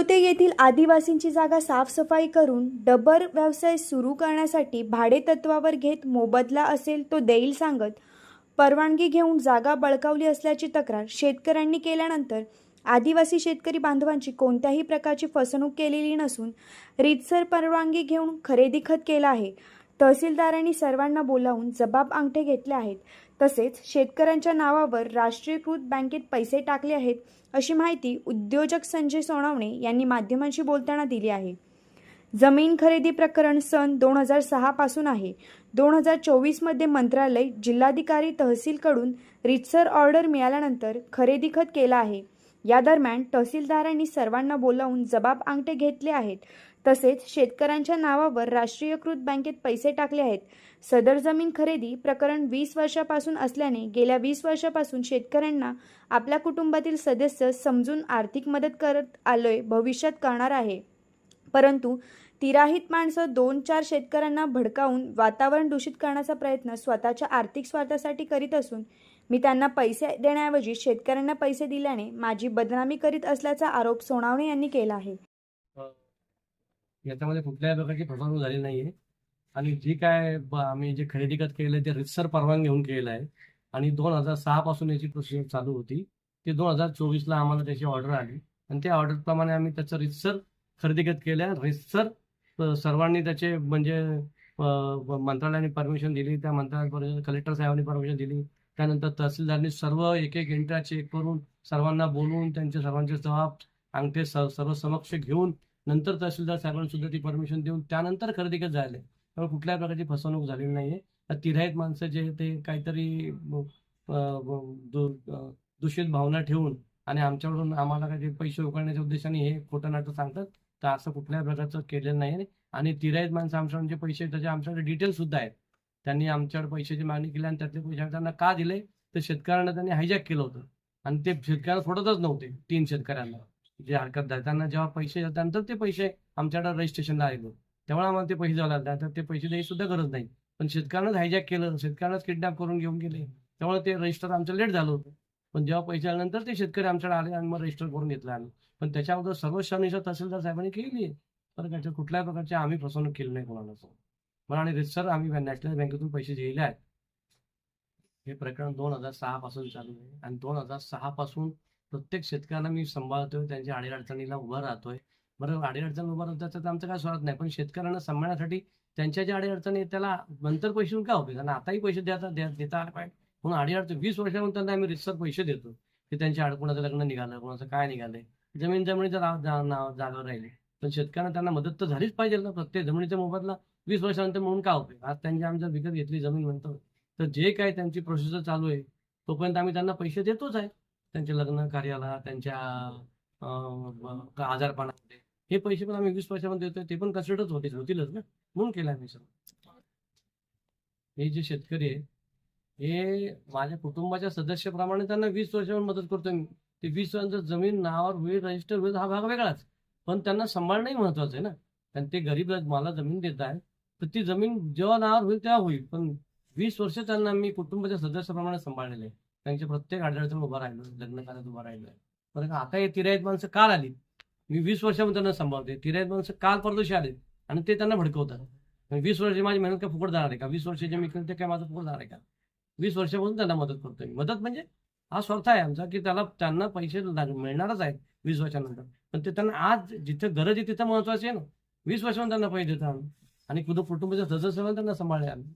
तिलवते येथील आदिवासींची जागा साफसफाई करून डबर व्यवसाय सुरू करण्यासाठी भाडेतत्वावर घेत मोबदला असेल तो देईल सांगत परवानगी घेऊन जागा बळकावली असल्याची तक्रार शेतकऱ्यांनी केल्यानंतर आदिवासी शेतकरी बांधवांची कोणत्याही प्रकारची फसवणूक केलेली नसून रीतसर परवानगी घेऊन खरेदी खत केला आहे. तहसीलदारांनी सर्वांना बोलावून जबाब अंगठे घेतले आहेत. तसेच शेतकऱ्यांच्या नावावर राष्ट्रीयकृत बँकेत पैसे टाकले आहेत अशी माहिती उद्योजक संजय सोनवणे यांनी माध्यमांशी बोलताना दिली आहे. जमीन खरेदी प्रकरण सन दोन हजार सहापासून आहे. दोन हजार चोवीसमध्ये मंत्रालय जिल्हाधिकारी तहसीलकडून रितसर ऑर्डर मिळाल्यानंतर खरेदी खत केला आहे. या दरम्यान तहसीलदारांनी सर्वांना बोलावून जबाब अंगठे घेतले आहेत. तसेच शेतकऱ्यांच्या नावावर राष्ट्रीयकृत बँकेत पैसे टाकले आहेत. सदर जमीन खरेदी प्रकरण वीस वर्षापासून असल्याने गेल्या वीस वर्षापासून शेतकऱ्यांना आपल्या कुटुंबातील सदस्य समजून आर्थिक मदत करत आलोय भविष्यात करणार आहे. परंतु तिराहित माणसं दोन चार शेतकऱ्यांना भडकावून वातावरण दूषित करण्याचा प्रयत्न स्वतःच्या आर्थिक स्वार्थासाठी करीत असून मी त्यांना पैसे देण्याऐवजी शेतकऱ्यांना पैसे दिल्याने माझी बदनामी करीत असल्याचा आरोप सोनावणे यांनी केला आहे. याच्यामध्ये कुठल्याही प्रकारची फसवणूक झाली नाहीये. आणि जी काय आम्ही जे खरेदी खत केलं ते रितसर परवानगी घेऊन केलेलं आहे. आणि दोन हजार सहा पासून याची प्रोसिजर चालू होती. ते दोन हजार चोवीसला आम्हाला त्याची ऑर्डर आली. आणि त्या ऑर्डर प्रमाणे आम्ही त्याचं रितसर खरेदी खत केलं रितसर सर्वांनी त्याचे म्हणजे मंत्रालयाने परमिशन दिली त्या मंत्रालयापर्यंत कलेक्टर साहेबांनी परमिशन दिली. त्यानंतर तहसीलदारनी सर्व एक एक एंट्रा चेक करून सर्वांना बोलवून त्यांचे सर्वांचे जबाब अंगठे स- सर्व समक्ष घेऊन नंतर तहसीलदार साहेबांनी सुद्धा ती परमिशन देऊन त्यानंतर खरेदी करत झाले त्यामुळे कुठल्याही प्रकारची फसवणूक झालेली नाहीये. तर तिराईत माणसं जे ते काहीतरी दूषित भावना ठेवून आणि आमच्याकडून आम्हाला काही पैसे उकळण्याच्या उद्देशाने हे खोटं नाटक सांगतात तर असं कुठल्याही प्रकारचं केलेलं नाही आणि तिराईत माणसं आमच्याकडून जे पैसे त्याचे आमच्याकडे डिटेल सुद्धा आहेत. त्यांनी आमच्याकडे पैशाची मागणी केली आणि त्यातले पैसे त्यांना का दिले? तर शेतकऱ्यांना त्यांनी हायजॅक केलं होतं. आणि ते शेतकऱ्यांना सोडतच नव्हते तीन शेतकऱ्यांना. जे हरकत आहे त्यांना जेव्हा पैसे त्यानंतर ते पैसे आमच्याकडे रजिस्ट्रेशनला आले. तेव्हा आम्हाला ते पैसे द्यावं लागले. तर ते पैसे द्यायची सुद्धा गरज नाही. पण शेतकऱ्यांनाच हायजॅक केलं. शेतकऱ्यांनाच किडनॅप करून घेऊन गेले. त्यामुळे ते रजिस्टर आमचं लेट झालं होतं. पण जेव्हा पैसे आल्यानंतर ते शेतकरी आमच्याकडे आले आणि मग रजिस्टर करून घेतलं आम्ही. पण त्याच्या अगोदर सर्व शनिशा तहसीलदार साहेबांनी केली. तर त्याच्या कुठल्याही प्रकारची आम्ही फसवणूक केली नाही कोणालाच. मला आणि रिसर आम्ही नॅशनल बँकेतून पैसे दिलेले आहेत. हे प्रकरण दोन हजार सहा पासून चालू आहे. आणि दोन हजार सहा पासून प्रत्येक शेतकऱ्यांना मी सांभाळतोय त्यांच्या अडीअडचणीला उभं राहतोय. बरं अडीअडचण उभा राहतात तर आमचं काय स्वार्थ नाही. पण शेतकऱ्यांना सांभाळण्यासाठी त्यांच्या ज्या अडीअडचणी आहेत त्याला नंतर पैसे देऊन काय होते आणि आताही पैसे द्यायचा द्या- देता आले पाहिजे. म्हणून अडीअडचण वीस वर्षानंतर त्यांना आम्ही रितसर पैसे देतो की त्यांच्या आड कोणाचं लग्न निघालं कोणाचं काय निघालंय जमीन जमिनीचं जागा राहिले. पण शेतकऱ्यांना त्यांना मदत तर झालीच पाहिजे ना प्रत्येक जमिनीच्या मोबदला वीस वर्षानंतर म्हणून काय होते आज त्यांची आमच्या विकत घेतली जमीन म्हणतो तर जे काय त्यांची प्रोसेस चालू आहे तोपर्यंत आम्ही त्यांना पैसे देतोच आहे. त्यांच्या लग्न कार्याला त्यांच्या आजारपणामध्ये. हे पैसे पण आम्ही वीस वर्षामध्ये देतोय ते पण कन्सिडरच होते होतीलच ना? म्हणून केलं आम्ही सर हे जे शेतकरी आहे हे माझ्या कुटुंबाच्या सदस्याप्रमाणे त्यांना वीस वर्षावर मदत करतोय मी. ते वीस वर्षांचं जमीन नावावर होईल रजिस्टर होईल हा भाग वेगळाच. पण त्यांना सांभाळणंही महत्वाचं आहे ना? कारण ते गरीब मला जमीन देत आहे तर ती जमीन जेव्हा नावावर होईल तेव्हा होईल. पण वीस वर्ष त्यांना मी कुटुंबाच्या सदस्याप्रमाणे सांभाळलेले आहे. त्यांच्या प्रत्येक अडचण उभा राहिलो लग्न कार्यात उभा राहिलोय बरं का आता हे तिरायत माणसं काल आली मी वीस वर्षामध्ये त्यांना सांभाळते तिरायत माणसं काल परदेशी आले आणि ते त्यांना भडकवतात. वीस वर्षाची माझी मेहनत काय फुकट जाणार आहे का? वीस वर्षाची मी ते काय माझं फुकट जाणार आहे का? वीस वर्षापासून त्यांना मदत करतोय मदत म्हणजे हा स्वार्थ आहे आमचा की त्याला त्यांना पैसे मिळणारच आहेत वीस वर्षानंतर. पण ते त्यांना आज जिथं गरज आहे तिथं महत्वाची आहे ना. वीस वर्षांनी त्यांना पैसे देतो आम्ही आणि कुठं कुटुंबाच्या सदस्यांना त्यांना सांभाळले आम्ही.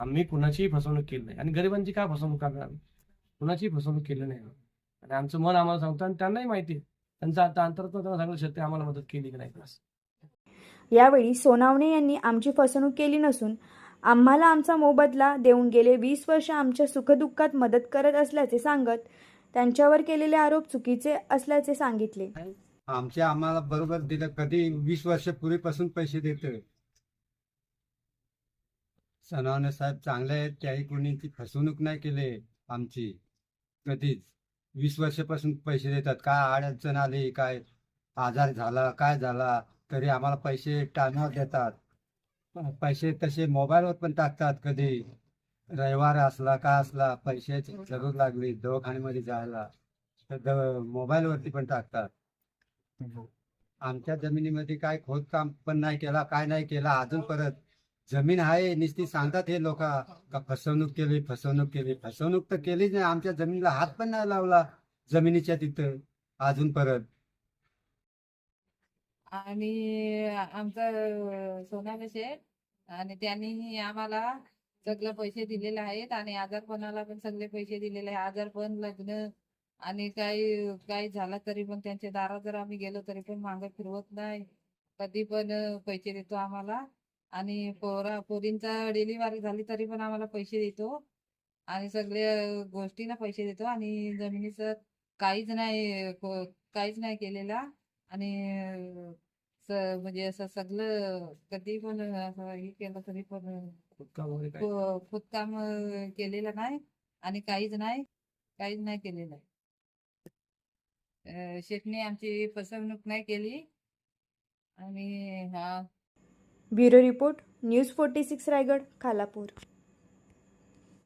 आम्ही कुणाचीही फसवणूक केली नाही. आणि गरिबांची काय फसवणूक करणार आम्ही कुणाचीही फसवणूक केली नाही. आणि आमचं मन आम्हाला सांगतं आणि त्यांनाही माहिती त्यांचं आता अंतरात्मा त्यांना सांगलं शेतकरी आम्हाला मदत केली की नाही यावेळी सोनावणे यांनी आमची फसवणूक केली नसून आम्हाला आमचा मोबदला देऊन गेले वीस वर्ष आमच्या सुखदुःखात मदत करत असल्याचे सांगत त्यांच्यावर केलेले आरोप चुकीचे असल्याचे सांगितले. आमचे आम्हाला बरोबर दिलं. कधी वीस वर्ष पूर्वीपासून पैसे देतोय. सनावणे साहेब चांगले आहेत त्याही कोणीची फसवणूक नाही केली आमची. कधीच. वीस वर्षापासून पैसे देतात. काय अडचण आली काय आजार झाला काय झाला तरी आम्हाला पैसे टायमावर देतात. पैसे तसे मोबाईलवर पण टाकतात कधी. रविवार असला का असला पैशाची जरूर लागली दवाखान्यामध्ये जायला. तर द- मोबाईलवरती पण टाकतात. आमच्या जमिनीमध्ये काय खोदकाम पण नाही केला काय नाही केला अजून परत जमीन आहे नुसती सांगतात हे लोक का फसवणूक केली फसवणूक केली फसवणूक तर केलीच नाही. आमच्या जमिनीला हात पण नाही लावला जमिनीच्या तिथं अजून परत. आणि आमचं सोनाली शेठ आणि त्यांनी आम्हाला सगळे पैसे दिलेले आहेत. आणि आजारपणाला पण सगळे पैसे दिलेले आहे आजारपण लग्न आणि काही काही झालं तरी पण त्यांच्या दारात जर आम्ही गेलो तरी पण मागं फिरवत नाही. कधी पण पैसे देतो आम्हाला. आणि पोरा पोरींचा डिलिव्हरी झाली तरी पण आम्हाला पैसे देतो. आणि सगळ्या गोष्टीला पैसे देतो. आणि जमिनीचं काहीच नाही काहीच नाही केलेला. आणि म्हणजे असं सगळं कधी पण असं हे केलं तरी पण खोदकाम केलेलं नाही. आणि काहीच नाही काहीच नाही केलेलं. आहे अं, शेठने आमची फसवणूक नाही केली. आणि हा. Bureau report news forty six Raigad Khalapur.